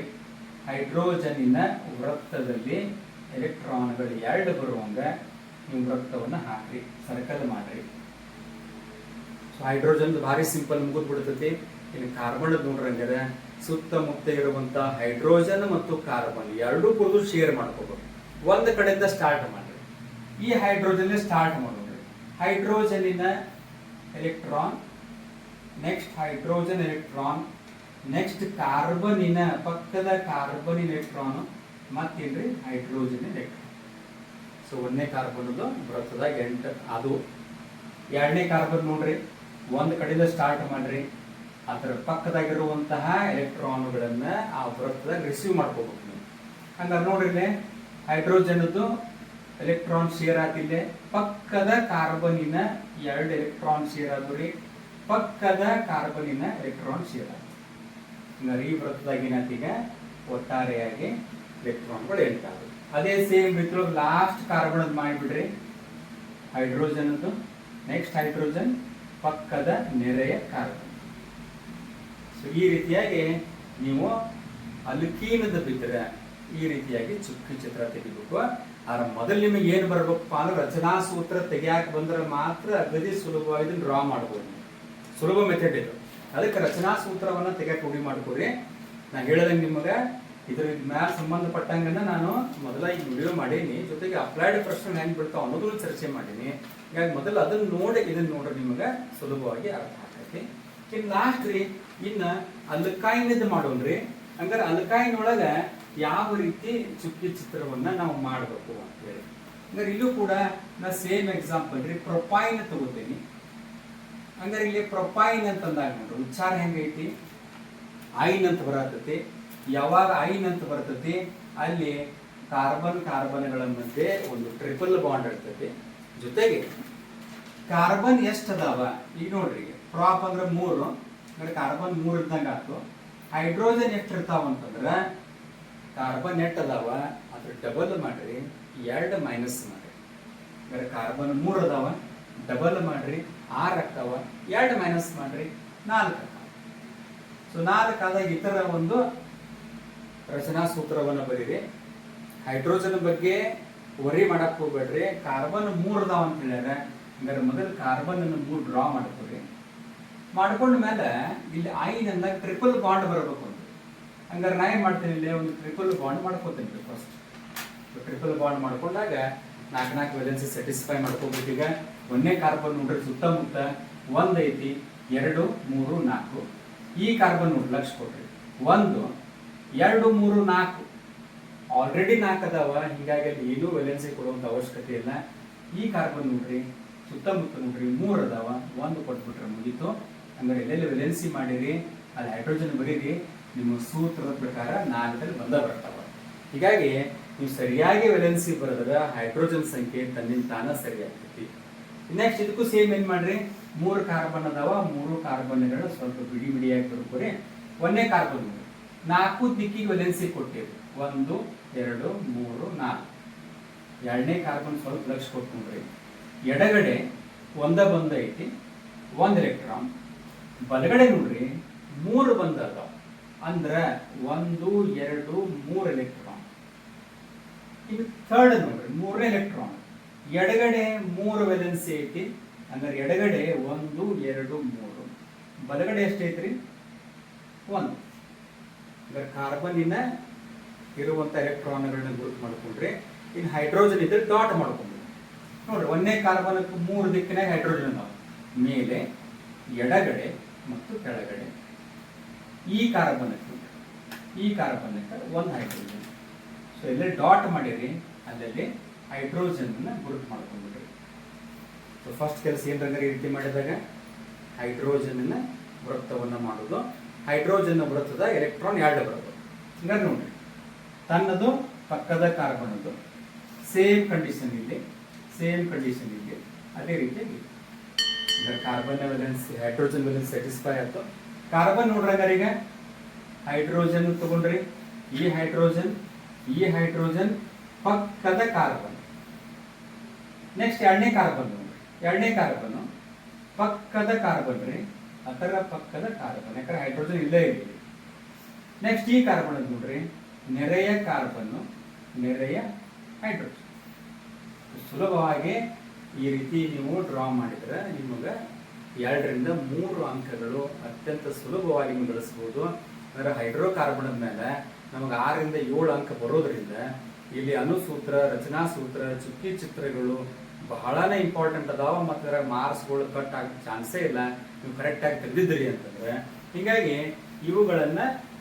ಹೈಡ್ರೋಜನಿನ ವೃತ್ತದಲ್ಲಿ ಎಲೆಕ್ಟ್ರಾನ್ಗಳು ಎರಡು ಬರುವಂಗ ನೀವು ವೃತ್ತವನ್ನು ಹಾಕ್ರಿ, ಸರ್ಕಲ್ ಮಾಡ್ರಿ. ಸೊ ಹೈಡ್ರೋಜನ್ ಭಾರಿ ಸಿಂಪಲ್ ಮುಗಿದ್ ಬಿಡ್ತೈತಿ. ಇಲ್ಲಿ ಕಾರ್ಬನ್ ನೋಡ್ರಂಗದ ಸುತ್ತಮುತ್ತ ಇರುವಂತ ಹೈಡ್ರೋಜನ್ ಮತ್ತು ಕಾರ್ಬನ್ ಎರಡೂ ಕೂಡ ಶೇರ್ ಮಾಡ್ಕೋಬೇಕು. ಒಂದು ಕಡೆಯಿಂದ ಸ್ಟಾರ್ಟ್ ಮಾಡ್ರಿ. ಈ ಹೈಡ್ರೋಜನ್ ಸ್ಟಾರ್ಟ್ ಮಾಡೋದ್ರಿ ಹೈಡ್ರೋಜನಿನ electron next hydrogen electron next ಕಾರ್ಬನಿನ ಪಕ್ಕದ carbon electron ಮತ್ತೇನ್ರಿ? Hydrogen electron. So ಒಂದನೇ ಕಾರ್ಬನ್ ಬರ್ತದ ಎಂಟು, ಅದು ಎರಡನೇ ಕಾರ್ಬನ್ ನೋಡ್ರಿ, ಒಂದು ಕಡೆಯಿಂದ ಸ್ಟಾರ್ಟ್ ಮಾಡ್ರಿ. ಅದರ ಪಕ್ಕದಾಗಿರುವಂತಹ ಎಲೆಕ್ಟ್ರಾನ್ಗಳನ್ನ ಆ ವೃತ್ತದಾಗ ರಿಸೀವ್ ಮಾಡ್ಕೋಬೇಕು ನೀವು. ಹಂಗಾರೆ ನೋಡ್ರಿ ಹೈಡ್ರೋಜನ್ದು ಎಲೆಕ್ಟ್ರಾನ್ ಶೇರ್ ಆತಿಲ್ಲೆ ಪಕ್ಕದ ಕಾರ್ಬನಿನ ಎರಡು ಎಲೆಕ್ಟ್ರಾನ್ ಶೇರ್ ಆದ್ರಿ. ಪಕ್ಕದ ಕಾರ್ಬನಿನ ಎಲೆಕ್ಟ್ರಾನ್ ಶೇರ್ ಆದ ಹಂಗಾರೆ ಈ ವೃತ್ತದಾಗ ಏನಾಯ್ತೀಗ ಒಟ್ಟಾರೆಯಾಗಿ ಎಲೆಕ್ಟ್ರಾನ್ಗಳು ಎಂಟಾಗ ಅದೇ ಸೇಮ್ ಬಿದ್ರು ಲಾಸ್ಟ್ ಕಾರ್ಬನ್ ಮಾಡಿಬಿಡ್ರಿ. ಹೈಡ್ರೋಜನ್ ಅದು ನೆಕ್ಸ್ಟ್ ಹೈಡ್ರೋಜನ್ ಪಕ್ಕದ ನೆರೆಯ ಕಾರ್ಬನ್ ಸೊ ಈ ರೀತಿಯಾಗಿ ನೀವು ಅಲ್ಕೀನದ ಬಿದ್ದರೆ ಈ ರೀತಿಯಾಗಿ ಚುಕ್ಕಿ ಚಿತ್ರ ತೆಗಿಬೇಕು. ಆದ್ರೆ ಮೊದಲು ನಿಮಗೆ ಏನು ಬರ್ಬೇಕಪ್ಪ ಅಂದ್ರೆ ರಚನಾ ಸೂತ್ರ ತೆಗಿಯಾಕ ಬಂದ್ರೆ ಮಾತ್ರ ಅಗದಿ ಸುಲಭವಾಗಿ ಡ್ರಾ ಮಾಡ್ಬೋದು. ಸುಲಭ ಮೆಥಡ್ ಇದು. ಅದಕ್ಕೆ ರಚನಾ ಸೂತ್ರವನ್ನ ತೆಗಿಯಕ್ಕೆ ರೂಢಿ ಮಾಡ್ಕೊಳ್ರಿ ನಾ ಹೇಳಿದಂಗೆ ನಿಮಗೆ ಇದ್ರ ಮ್ಯಾಲ್ ಸಂಬಂಧಪಟ್ಟಂಗನ್ನ ನಾನು ಮೊದಲ ಈ ವಿಡಿಯೋ ಮಾಡೀನಿ. ಜೊತೆಗೆ ಅಪ್ಲೈಡ್ ಪ್ರಶ್ನೆ ಹೆಂಗ್ ಬಿಡ್ತಾವ ಅನ್ನೋದನ್ನು ಚರ್ಚೆ ಮಾಡೀನಿ. ಹೀಗಾಗಿ ಮೊದಲು ಅದನ್ನ ನೋಡಿ ಇದನ್ನ ನೋಡ್ರಿ ನಿಮಗೆ ಸುಲಭವಾಗಿ ಅರ್ಥ ಆಗ್ತೈತಿ. ಇನ್ನು ಲಾಸ್ಟ್ ರೀ, ಇನ್ನ ಅಲ್ಕಾಯಿನದ ಮಾಡೋಣ್ರಿ ಹಂಗಾರೆ ಅಲ್ಕಾಯಿನ್ ಒಳಗ ಯಾವ ರೀತಿ ಚುಕ್ಕಿ ಚಿತ್ರವನ್ನ ನಾವು ಮಾಡಬೇಕು ಅಂತ ಹೇಳಿ. ಹಂಗಾರೆ ಇಲ್ಲೂ ಕೂಡ ನಾ ಸೇಮ್ ಎಕ್ಸಾಂಪಲ್ ರೀ ಪ್ರೊಪೈನ್ ತಗೋತೀನಿ. ಹಂಗಾರೆ ಇಲ್ಲಿ ಪ್ರೊಪೈನ್ ಅಂತಂದಾಗ ನೋಡ್ರಿ, ಉಚ್ಚಾರ ಹೆಂಗೈತಿ? ಐನ್ ಅಂತ ಬರತೈತಿ. ಯಾವಾಗ ಐನ್ ಅಂತ ಬರ್ತದೆ, ಅಲ್ಲಿ ಕಾರ್ಬನ್ ಕಾರ್ಬನ್ಗಳ ಮಧ್ಯೆ ಒಂದು ಟ್ರಿಪಲ್ ಬಾಂಡ್ ಇರ್ತದೆ. ಜೊತೆಗೆ ಕಾರ್ಬನ್ ಎಷ್ಟು ಅದಾವ ಈಗ ನೋಡ್ರಿ ಪ್ರಾಪ್ ಅಂದ್ರೆ ಮೂರು, ಅಂದ್ರೆ ಕಾರ್ಬನ್ ಮೂರು ಇದ್ದಂಗೆ ಆಯ್ತು. ಹೈಡ್ರೋಜನ್ ಎಷ್ಟು ಇರ್ತಾವ ಅಂತಂದ್ರೆ, ಕಾರ್ಬನ್ ಎಷ್ಟು ಅದಾವ ಅದ್ರ ಡಬಲ್ ಮಾಡ್ರಿ, ಎರಡು ಮೈನಸ್ ಮಾಡ್ರಿ. ಅಂದ್ರೆ ಕಾರ್ಬನ್ ಮೂರು ಅದಾವ ಡಬಲ್ ಮಾಡ್ರಿ, ಆರು ಆಗ್ತಾವ, ಎರಡು ಮೈನಸ್ ಮಾಡ್ರಿ, ನಾಲ್ಕು ಸೊ ನಾಲ್ಕು ಆದಾಗ ಇತರ ಒಂದು ರಚನಾ ಸೂತ್ರವನ್ನು ಬರೀರಿ. ಹೈಡ್ರೋಜನ್ ಬಗ್ಗೆ ವರಿ ಮಾಡಕ್ ಹೋಗ್ಬೇಡ್ರಿ. ಕಾರ್ಬನ್ ಮೂರ್ ಅದಾವ ಅಂತ ಹೇಳ್ಯಾರ. ಹಂಗಾರೆ ಮೊದಲು ಕಾರ್ಬನ್ ಅನ್ನು ಮೂರು ಡ್ರಾ ಮಾಡ್ಕೊರಿ ಮಾಡ್ಕೊಂಡ ಮೇಲೆ ಇಲ್ಲಿ ಐನ್ ಅಂದಾಗ ಟ್ರಿಪಲ್ ಬಾಂಡ್ ಬರಬೇಕು ಅಂತ. ಹಂಗಾರೆ ನಾ ಏನ್ ಮಾಡ್ತೀನಿ ಇಲ್ಲಿ ಒಂದು ಟ್ರಿಪಲ್ ಬಾಂಡ್ ಮಾಡ್ಕೋತೀನಿ ಫಸ್ಟ್ ಟ್ರಿಪಲ್ ಬಾಂಡ್ ಮಾಡ್ಕೊಂಡಾಗ ನಾಲ್ಕು ನಾಲ್ಕು ವೆಲೆನ್ಸ್ ಸ್ಯಾಟಿಸ್ಫೈ ಮಾಡ್ಕೋಬೇಕು ಈಗ. ಒಂದೇ ಕಾರ್ಬನ್ ನೋಡ್ರಿ ಸುತ್ತಮುತ್ತ ಒಂದ್ ಐತಿ, ಎರಡು, ಮೂರು, ನಾಲ್ಕು. ಈ ಕಾರ್ಬನ್ ನೋಡ್ರಿ ಲಕ್ಷ ಕೊಡ್ರಿ ಒಂದು ಎರಡು, ಮೂರು, ನಾಲ್ಕು. ಆಲ್ರೆಡಿ ನಾಲ್ಕು ಅದಾವ ಹಿಂಗಾಗಿ ಅಲ್ಲಿ ಏನೂ ವೆಲೆನ್ಸಿ ಕೊಡುವಂತ ಅವಶ್ಯಕತೆ ಇಲ್ಲ. ಈ ಕಾರ್ಬನ್ ನೋಡ್ರಿ, ಸುತ್ತಮುತ್ತ ನೋಡ್ರಿ ಮೂರು ಅದಾವ ಒಂದು ಕೊಟ್ಬಿಟ್ರೆ ಮುಗೀತು. ಅಂದ್ರೆ ಎಲ್ಲೆಲ್ಲಿ ವೆಲೆನ್ಸಿ ಮಾಡಿರಿ, ಅಲ್ಲಿ ಹೈಡ್ರೋಜನ್ ಬರೀರಿ, ನಿಮ್ಮ ಸೂತ್ರದ ಪ್ರಕಾರ ನಾಲ್ಕಲ್ಲಿ ಬಂದ ಬರ್ತಾವ. ಹೀಗಾಗಿ ನೀವು ಸರಿಯಾಗಿ ವೆಲೆನ್ಸಿ ಬರೆದ್ರೆ ಹೈಡ್ರೋಜನ್ ಸಂಖ್ಯೆ ತನ್ನಿಂದ ತಾನ ಸರಿಯಾಗ್ತೈತಿ ನೆಕ್ಸ್ಟ್ ಇದಕ್ಕೂ ಸೇಮ್ ಏನ್ ಮಾಡ್ರಿ? ಮೂರು ಕಾರ್ಬನ್ ಅದಾವ, ಮೂರು ಕಾರ್ಬನ್ಗಳು ಸ್ವಲ್ಪ ಬಿಡಿ, ಬಿಡಿಯಾಗಿ ಬರ್ಕೋರಿ ಒಂದನೇ ಕಾರ್ಬನ್ ನಾಲ್ಕು ದಿಕ್ಕಿಗೆ ವೆಲೆನ್ಸಿ ಕೊಟ್ಟಿವಿ ಒಂದು, ಎರಡು, ಮೂರು, ನಾಲ್ಕು. ಎರಡನೇ ಕಾರ್ಬನ್ ಸ್ವಲ್ಪ ಲಕ್ಷ ಕೊಟ್ಕೊಂಡ್ರಿ. ಎಡಗಡೆ ಒಂದ ಬಂದ ಐತಿ, ಒಂದ್ ಎಲೆಕ್ಟ್ರಾನ್ ಬಲಗಡೆ ನೋಡ್ರಿ, ಮೂರು ಬಂದ ಅದಾವ ಅಂದ್ರ ಒಂದು, ಎರಡು, ಮೂರು ಎಲೆಕ್ಟ್ರಾನ್ ಇದು ಥರ್ಡ್ ನೋಡ್ರಿ, ಮೂರನೇ ಎಲೆಕ್ಟ್ರಾನ್ ಎಡಗಡೆ ಮೂರು ವೆಲೆನ್ಸಿ ಐತಿ ಅಂದ್ರೆ ಎಡಗಡೆ ಒಂದು, ಎರಡು, ಮೂರು. ಬಲಗಡೆ ಎಷ್ಟೈತ್ರಿ ಒಂದು. ಅಂದ್ರೆ ಕಾರ್ಬನ್ನಿನ ಇರುವಂತ ಎಲೆಕ್ಟ್ರಾನ್ಗಳನ್ನ ಗುರುತು ಮಾಡ್ಕೊಂಡ್ರೆ ಇನ್ನು ಹೈಡ್ರೋಜನ್ ಇದ್ರೆ ಡಾಟ್ ಮಾಡ್ಕೊಂಡ್ರಿ. ನೋಡ್ರಿ, ಒಂದೇ ಕಾರ್ಬನ್ಕ್ಕೆ ಮೂರು ದಿಕ್ಕಿನಾಗ ಹೈಡ್ರೋಜನ್ ಅದಾವ. ಮೇಲೆ, ಎಡಗಡೆ ಮತ್ತು ಕೆಳಗಡೆ. ಈ ಕಾರ್ಬನ್ಕ್ಕೆ ಈ ಕಾರ್ಬನ್ಕ್ಕೆ ಒಂದು ಹೈಡ್ರೋಜನ್. ಸೊ ಎಲ್ಲೇ ಡಾಟ್ ಮಾಡಿರಿ ಅಲ್ಲಲ್ಲಿ ಹೈಡ್ರೋಜನ್ ಗುರುತು ಮಾಡ್ಕೊಂಡ್ಬಿಡ್ರಿ ಸೊ ಫಸ್ಟ್ ಕೆಲಸ ಏನಂದ್ರೆ ಈ ರೀತಿ ಮಾಡಿದಾಗ? ಹೈಡ್ರೋಜನ್ ವೃತ್ತವನ್ನ ಮಾಡೋದು. ಹೈಡ್ರೋಜನ್ ವೃತ್ತದ ಎಲೆಕ್ಟ್ರಾನ್ ಎರಡು ಬರುತ್ತದೆ. ಹಿಂಗಾಗಿ ನೋಡ್ರಿ. ತನ್ನದು, ಪಕ್ಕದ ಕಾರ್ಬನ್ದು ಸೇಮ್ ಕಂಡೀಷನ್ ಇಲ್ಲಿ ಸೇಮ್ ಕಂಡೀಷನ್ ಇಲ್ಲಿ ಅದೇ ರೀತಿಯಾಗಿ ಈಗ carbon valence, hydrogen valence satisfy ಆಯ್ತು. ಕಾರ್ಬನ್ ನೋಡ್ರಂಗಾರ ಹೈಡ್ರೋಜನ್ ತಗೊಂಡ್ರಿ. ಈ ಹೈಡ್ರೋಜನ್ ಈ ಹೈಡ್ರೋಜನ್, ಪಕ್ಕದ ಕಾರ್ಬನ್. ನೆಕ್ಸ್ಟ್ ಎರಡನೇ ಕಾರ್ಬನ್ ನೋಡ್ರಿ. ಎರಡನೇ ಕಾರ್ಬನ್ ಪಕ್ಕದ ಕಾರ್ಬನ್ ರೀ ಅದರ ಪಕ್ಕದ ಕಾರ್ಬನ್, ಯಾಕಂದ್ರೆ ಹೈಡ್ರೋಜನ್ ಇಲ್ಲೇ ಇರಲಿ ನೆಕ್ಸ್ಟ್ ಈ ಕಾರ್ಬನ್ ಅಂತ ನೋಡ್ರಿ, ನೆರೆಯ ಕಾರ್ಬನ್, ನೆರೆಯ ಹೈಡ್ರೋಜನ್. ಸುಲಭವಾಗಿ ಈ ರೀತಿ ನೀವು ಡ್ರಾ ಮಾಡಿದ್ರೆ ನಿಮಗೆ ಎರಡರಿಂದ ಮೂರು ಅಂಕಗಳು ಅತ್ಯಂತ ಸುಲಭವಾಗಿ ನೀವು ಗಳಿಸ್ಬೋದು ಅಂದ್ರೆ ಹೈಡ್ರೋಕಾರ್ಬನ್ ಮೇಲೆ ನಮಗೆ ಆರರಿಂದ ಏಳು ಅಂಕ ಬರೋದ್ರಿಂದ ಇಲ್ಲಿ ಅನುಸೂತ್ರ ರಚನಾ ಸೂತ್ರ ಚುಕ್ಕಿ ಚಿತ್ರಗಳು ಬಹಳನೇ ಇಂಪಾರ್ಟೆಂಟ್ ಅದಾವ, ಮತ್ತು ಮಾರ್ಕ್ಸ್ಗಳು ಕಟ್ ಆಗ ಚಾನ್ಸೇ ಇಲ್ಲ. ನೀವು ಕರೆಕ್ಟಾಗಿ ತೆಗೆದಿದ್ದೀರಿ ಅಂತಂದ್ರೆ, ಹೀಗಾಗಿ ಇವುಗಳನ್ನ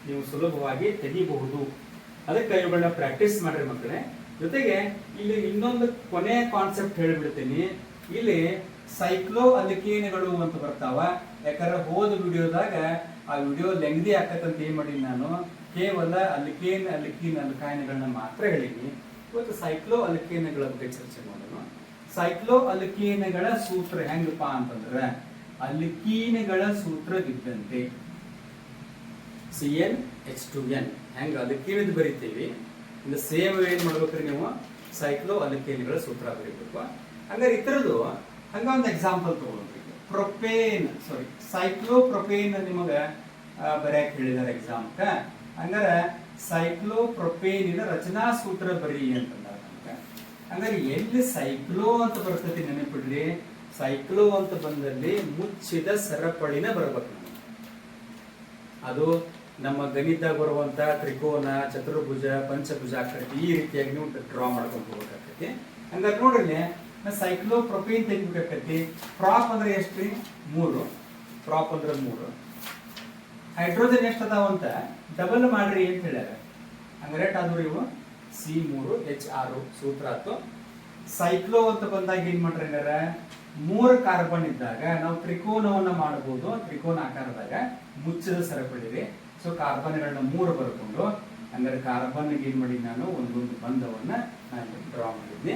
ನೀವು ಸುಲಭವಾಗಿ ತೆಗಿಬಹುದು. ಅದಕ್ಕೆ ಇವುಗಳನ್ನ ಪ್ರಾಕ್ಟೀಸ್ ಮಾಡ್ರಿ ಮಕ್ಕಳೇ. ಜೊತೆಗೆ ಇಲ್ಲಿ ಇನ್ನೊಂದು ಕೊನೆಯ ಕಾನ್ಸೆಪ್ಟ್ ಹೇಳಿಬಿಡ್ತೀನಿ. ಇಲ್ಲಿ ಸೈಕ್ಲೋ ಅಲಿಕೇನ್ಗಳು ಅಂತ ಬರ್ತಾವ. ಯಾಕಂದ್ರೆ ಹೋದ ವಿಡಿಯೋದಾಗ ಆ ವಿಡಿಯೋ ಲೆಂಗ್ದಿ ಆಕತ್ತಂತ ಏನ್ ಮಾಡೀನಿ ನಾನು? ಕೇವಲ ಅಲಿಕೇನ್, ಅಲಿಕೀನ್, ಅಲಕಾಯನಗಳನ್ನ ಮಾತ್ರ ಹೇಳಿನಿ. ಇವತ್ತು ಸೈಕ್ಲೋ ಅಲಿಕೇನ್ಗಳ ಬಗ್ಗೆ ಚರ್ಚೆ ಮಾಡೋಣ. ಸೈಕ್ಲೋ ಅಲಿಕೇನ್ಗಳ ಸೂತ್ರ ಹೆಂಗಪ್ಪ ಅಂತಂದ್ರೆ ಅಲಿಕೀನ್ಗಳ ಸೂತ್ರವಿದ್ದಂತೆ. C N H two N ಹೆಂಗ ಅಲಿಕೇನದ್ ಬರಿತೀವಿ? ಸೇಮ್ ಏನ್ ಮಾಡ್ಬೇಕ್ರಿ ನೀವು? ಸೈಕ್ಲೋ ಅಲಿಕೇನ್ಗಳ ಸೂತ್ರ ಬರೀಬೇಕು. ಹಂಗಾರೆ ಇತರದು ಹಂಗ ಒಂದು ಎಕ್ಸಾಂಪಲ್ ತಗೊಳ್ರಿ ಪ್ರೊಪೇನ್ ಸಾರಿ ಸೈಕ್ಲೋ ಪ್ರೊಪೇನ್ ನಿಮಗೆ ಬರೆಯಕ್ಕೆ ಹೇಳಿದಾರೆ ಎಕ್ಸಾಮ್ಕ ಹಂಗಾರೆ ಸೈಕ್ಲೋ ಪ್ರೊಪೇನಿನ ರಚನಾ ಸೂತ್ರ ಬರೀ ನಮ್ಗ. ಹಂಗಾರೆ ಎಲ್ಲಿ ಸೈಕ್ಲೋ ಅಂತ ಬರ್ತೈತಿ ನೆನಪಿಡ್ರಿ? ಸೈಕ್ಲೋ ಅಂತ ಬಂದಲ್ಲಿ ಮುಚ್ಚಿದ ಸರಪಳಿನ ಬರಬೇಕು. ಅದು ನಮ್ಮ ಗಣಿತ ಬರುವಂತ ತ್ರಿಕೋನ, ಚತುರ್ಭುಜ, ಪಂಚಭುಜ ಆಕೃತಿ ಈ ರೀತಿಯಾಗಿ ನೀವು ಡ್ರಾ ಮಾಡ್ಕೊಂಡು ಹೋಗ್ಬೇಕಾಗ್ತೈತಿ. ಹಂಗಾರೆ ನೋಡ್ರಿ ಸೈಕ್ಲೋ ಪ್ರೊಪೀನ್ ತೆಗಿಬೇಕಾಕತಿ ಪ್ರಾಪ್ ಅಂದ್ರೆ ಎಷ್ಟ್ರಿ ಮೂರು. ಪ್ರಾಪ್ ಅಂದ್ರೆ ಮೂರು. ಹೈಡ್ರೋಜನ್ ಎಷ್ಟು ಅದಾವ ಅಂತ ಡಬಲ್ ಮಾಡ್ರಿ ಅಂತ ಹೇಳ್ಯಾರ. ಹಂಗಾರೆ ಆದ್ವು ಇವು? ಸಿ ಮೂರು ಎಚ್ ಆರು ಸೂತ್ರ ಆತು ಸೈಕ್ಲೋ ಅಂತ ಬಂದಾಗ ಏನ್ ಮಾಡ್ರಿ ಹಂಗಾರ? ಮೂರು ಕಾರ್ಬನ್ ಇದ್ದಾಗ ನಾವು ತ್ರಿಕೋನವನ್ನ ಮಾಡಬಹುದು. ತ್ರಿಕೋನ ಆಕಾರದಾಗ ಮುಚ್ಚಿದ ಸರಪಳಿರಿ ಸೊ ಕಾರ್ಬನ್ಗಳನ್ನ ಮೂರು ಬರ್ಕೊಂಡು, ಹಂಗಾರೆ ಕಾರ್ಬನ್ ಏನ್ ಮಾಡಿ ನಾನು ಒಂದೊಂದು ಬಂಧವನ್ನ ನಾನು ಡ್ರಾ ಮಾಡಿದ್ನಿ.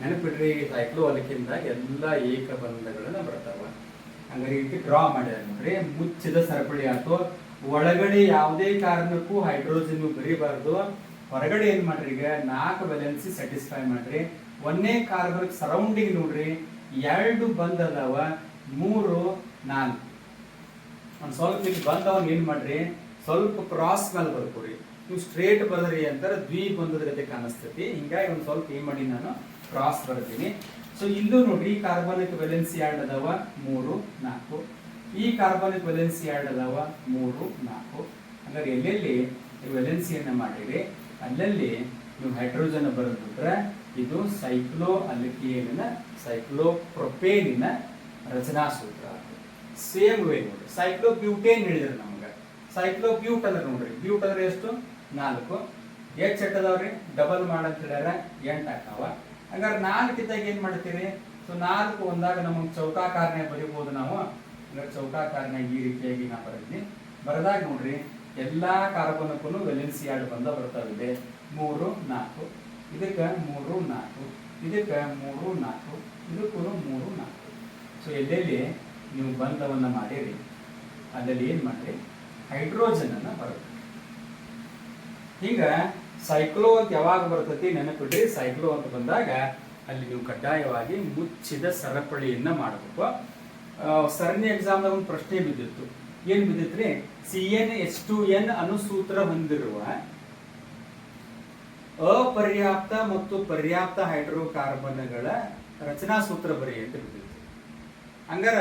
ನೆನಪಿಡ್ರಿ ಸೈಕ್ಲೋ ಅಲಕಿಂದ ಎಲ್ಲ ಏಕ ಬಂಧಗಳನ್ನ ಬರ್ತಾವ. ಹಂಗಾರೆ ರೀತಿ ಡ್ರಾ ಮಾಡಿದ್ರೆ ನೋಡ್ರಿ. ಮುಚ್ಚಿದ ಸರಪಳಿ ಆಯ್ತು. ಒಳಗಡೆ ಯಾವುದೇ ಕಾರಣಕ್ಕೂ ಹೈಡ್ರೋಜನ್ ಬರೀಬಾರ್ದು. ಹೊರಗಡೆ ಏನ್ ಮಾಡ್ರಿ ಈಗ ನಾಲ್ಕು ಬ್ಯಾಲೆನ್ಸಿ ಸ್ಯಾಟಿಸ್ಫೈ ಮಾಡ್ರಿ. ಒಂದೇ ಕಾರ್ಬನ್ ಸರೌಂಡಿಂಗ್ ನೋಡ್ರಿ. ಎರಡು ಬಂದದವ, ಮೂರು, ನಾಲ್ಕು. ಒಂದು ಸ್ವಲ್ಪ ಇಲ್ಲಿ ಬಂದವನ್ ಏನ್ ಮಾಡ್ರಿ? ಸ್ವಲ್ಪ ಕ್ರಾಸ್ ಮೇಲೆ ಬರ್ಕೊರಿ. ನೀವು ಸ್ಟ್ರೇಟ್ ಬರದ್ರಿ ಅಂತಾರೆ, ದ್ವಿ ಬಂದದ ಗತೆ ಕಾಣಿಸ್ತೈತಿ. ಹಿಂಗಾಗಿ ಒಂದು ಸ್ವಲ್ಪ ಏನ್ ಮಾಡಿ ನಾನು ಕ್ರಾಸ್ ಬರ್ತೀನಿ. ಸೊ ಇಲ್ಲೂ ನೋಡ್ರಿ ಕಾರ್ಬನಿಕ್ ವೆಲೆನ್ಸಿ ಎರಡು ಅದಾವ, ಮೂರು, ನಾಲ್ಕು. ಈ ಕಾರ್ಬನಿಕ್ ವೆಲೆನ್ಸಿ ಎರಡು ಅದಾವ, ಮೂರು, ನಾಲ್ಕು. ಹಂಗಾರೆ ಎಲ್ಲೆಲ್ಲಿ ವೆಲೆನ್ಸಿಯನ್ನ ಮಾಡಿರಿ? ಅಲ್ಲಲ್ಲಿ ನೀವು ಹೈಡ್ರೋಜನ್ ಬರೆದ್ಬಿಟ್ರೆ ಇದು ಸೈಕ್ಲೋ ಅಲಿಕೇನಿನ ಸೈಕ್ಲೋ ಪ್ರೊಪೇನಿನ ರಚನಾ ಸೂತ್ರ ಸೇಮ್ ವೇ ನೋಡ್ರಿ ಸೈಕ್ಲೋ ಬ್ಯೂಟೇನ್ ಹೇಳಿದ್ರು ನಮ್ಗೆ. ಸೈಕ್ಲೋ ಬ್ಯೂಟ್ ಅಂದ್ರೆ ನೋಡ್ರಿ. ಬ್ಯೂಟ್ ಅಂದ್ರೆ ಎಷ್ಟು? ನಾಲ್ಕು. ಎಚ್ ಎಟ್ಟದವ್ರಿ? ಡಬಲ್ ಮಾಡಂತ ಹೇಳ್ಯಾರ ಎಂಟು ಆಗ್ತಾವ. ಹಂಗಾರೆ ನಾಲ್ಕು ಇದ್ದಾಗ ಏನ್ ಮಾಡ್ತೀರಿ? ಸೊ ನಾಲ್ಕು ಒಂದಾಗ ನಮಗೆ ಚೌಕಾಕಾರನೇ ಬರೀಬಹುದು ನಾವು. ಹಂಗಾರೆ ಚೌಕಾಕಾರನ ಈ ರೀತಿಯಾಗಿ ನಾ ಬರೀನಿ ಬರದಾಗ ನೋಡ್ರಿ, ಎಲ್ಲಾ ಕಾರ್ಬನಕ್ಕೂ ವೆಲೆನ್ಸಿ ಎರಡು ಬಂದ ಬರ್ತಾವಿದೆ. ಮೂರು, ನಾಲ್ಕು. ಇದಕ್ಕೆ ಮೂರು ನಾಲ್ಕು, ಇದಕ್ಕೆ ಮೂರು ನಾಲ್ಕು, ಇದಕ್ಕೂ ಮೂರು ನಾಲ್ಕು. ಸೊ ಎಲ್ಲೆಲ್ಲಿ ನೀವು ಬಂಧವನ್ನ ಮಾಡಿರಿ, ಅದರಲ್ಲಿ ಏನು ಮಾಡ್ರಿ? ಹೈಡ್ರೋಜನ್ ಅನ್ನ ಬರುತ್ತೆ. ಹಿಂಗೆ ಸೈಕ್ಲೋ ಅಂತ ಯಾವಾಗ ಬರ್ತತಿ ನೆನಪಿಡ್ರಿ? ಸೈಕ್ಲೋ ಅಂತ ಬಂದಾಗ ಅಲ್ಲಿ ನೀವು ಕಡ್ಡಾಯವಾಗಿ ಮುಚ್ಚಿದ ಸರಪಳಿಯನ್ನ ಮಾಡಬೇಕು. ಸರಣಿ ಎಕ್ಸಾಮ್ದಾಗ ಒಂದು ಪ್ರಶ್ನೆ ಬಿದ್ದಿತ್ತು. ಏನು ಬಿದ್ದಿತ್ತು ರೀ C N H two N ಅನುಸೂತ್ರ ಹೊಂದಿರುವ ಅಪರ್ಯಾಪ್ತ ಮತ್ತು ಪರ್ಯಾಪ್ತ ಹೈಡ್ರೋಕಾರ್ಬನ್ಗಳ ರಚನಾ ಸೂತ್ರ ಬರಿ ಅಂತ ಬಿದ್ದಿತ್ತು ಹಂಗಾರ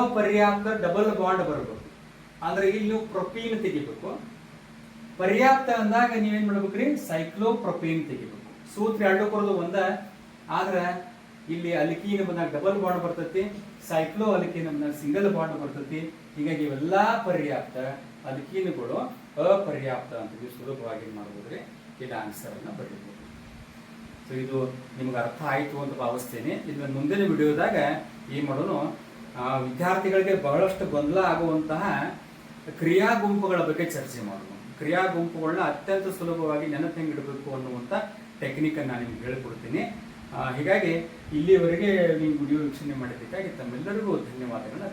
ಅಪರ್ಯಾಪ್ತ ಡಬಲ್ ಬಾಂಡ್ ಬರಬೇಕು. ಅಂದ್ರೆ ಇಲ್ಲಿ ನೀವು ಪ್ರೊಪೀನ್ ತೆಗಿಬೇಕು. ಪರ್ಯಾಪ್ತ ಅಂದಾಗ ನೀವೇನ್ ಮಾಡ್ಬೇಕ್ರಿ? ಸೈಕ್ಲೋಪ್ರೊಪೀನ್ ತೆಗಿಬೇಕು. ಸೂತ್ರ ಎರಡು ಕೊಡೋದು ಒಂದ, ಆದ್ರೆ ಇಲ್ಲಿ ಅಲಿಕೀನ ಬಂದಾಗ ಡಬಲ್ ಬಾಂಡ್ ಬರ್ತೈತಿ, ಸೈಕ್ಲೋ ಅಲಿಕೀನ ಬಂದಾಗ ಸಿಂಗಲ್ ಬಾಂಡ್ ಬರ್ತೈತಿ. ಹೀಗಾಗಿ ಇವೆಲ್ಲಾ ಪರ್ಯಾಪ್ತ ಅಲಿಕೀನುಗಳು ಅಪರ್ಯಾಪ್ತ ಅಂತ ಸುಲಭವಾಗಿ ಮಾಡ್ಬೋದ್ರಿ? ಇಲ್ಲಿ ಆನ್ಸರ್ ಅನ್ನ ಬರೀಬಹುದು ಸೊ ಇದು ನಿಮ್ಗೆ ಅರ್ಥ ಆಯ್ತು ಅಂತ ಭಾವಿಸ್ತೇನೆ. ಇದನ್ನ ಮುಂದಿನ ವಿಡಿಯೋದಾಗ ಏನ್ ಮಾಡೋನು ವಿದ್ಯಾರ್ಥಿಗಳಿಗೆ ಬಹಳಷ್ಟು ಗೊಂದಲ ಆಗುವಂತಹ ಕ್ರಿಯಾ ಗುಂಪುಗಳ ಬಗ್ಗೆ ಚರ್ಚೆ ಮಾಡೋಣ ಕ್ರಿಯಾ ಗುಂಪುಗಳನ್ನ ಅತ್ಯಂತ ಸುಲಭವಾಗಿ ನೆನಪು ಹೆಂಗಿಡಬೇಕು ಅನ್ನುವಂಥ ಟೆಕ್ನಿಕ್ ಅನ್ನು ನಿಮ್ಗೆ ಹೇಳ್ಕೊಡ್ತೀನಿ. ಹೀಗಾಗಿ ಇಲ್ಲಿಯವರೆಗೆ ನೀವು ವಿಡಿಯೋ ವೀಕ್ಷಣೆ ಮಾಡಿದ್ದಕ್ಕಾಗಿ ತಮ್ಮೆಲ್ಲರಿಗೂ ಧನ್ಯವಾದಗಳನ್ನ